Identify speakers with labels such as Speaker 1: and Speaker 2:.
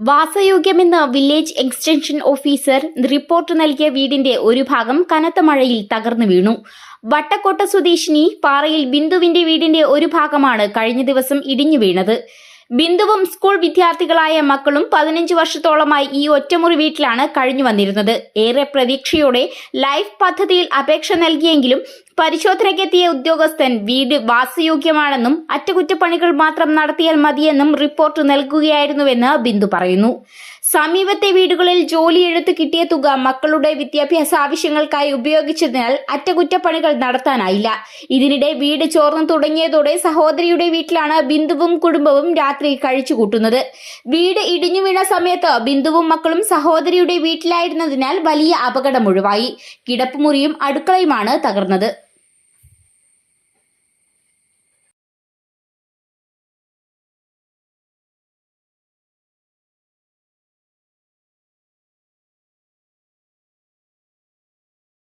Speaker 1: വാസയോഗ്യമെന്ന് village extension officer report നൽകിയ വീടിന്റെ ഒരു ഭാഗം കനത്ത മഴയിൽ തകർന്നു വീണു. വട്ടക്കോട്ട സ്വദേശിനി പാറയിൽ ബിന്ദുവിന്റെ വീടിന്റെ ഒരു ഭാഗമാണ് കഴിഞ്ഞ ദിവസം ഇടിഞ്ഞു വീണത്. ബിന്ദുവും സ്കൂൾ വിദ്യാർത്ഥികളായ മക്കളും പതിനഞ്ച് വർഷത്തോളമായി ഈ ഒറ്റമുറി വീട്ടിലാണ് കഴിഞ്ഞു വന്നിരുന്നത്. ഏറെ പ്രതീക്ഷയോടെ ലൈഫ് പദ്ധതിയിൽ അപേക്ഷ നൽകിയെങ്കിലും പരിശോധനയ്ക്കെത്തിയ ഉദ്യോഗസ്ഥൻ വീട് വാസയോഗ്യമാണെന്നും അറ്റകുറ്റപ്പണികൾ മാത്രം നടത്തിയാൽ മതിയെന്നും റിപ്പോർട്ട് നൽകുകയായിരുന്നുവെന്ന് ബിന്ദു പറയുന്നു. സമീപത്തെ വീടുകളിൽ ജോലിയെടുത്ത് കിട്ടിയ തുക മക്കളുടെ വിദ്യാഭ്യാസ ആവശ്യങ്ങൾക്കായി ഉപയോഗിച്ചതിനാൽ അറ്റകുറ്റപ്പണികൾ നടത്താനായില്ല. ഇതിനിടെ വീട് ചോർന്നു തുടങ്ങിയതോടെ സഹോദരിയുടെ വീട്ടിലാണ് ബിന്ദുവും കുടുംബവും രാത്രി കഴിച്ചുകൂട്ടുന്നത്. വീട് ഇടിഞ്ഞു വീണ സമയത്ത് ബിന്ദുവും മക്കളും സഹോദരിയുടെ വീട്ടിലായിരുന്നതിനാൽ വലിയ അപകടം ഒഴിവായി. കിടപ്പുമുറിയും അടുക്കളയുമാണ് തകർന്നത്.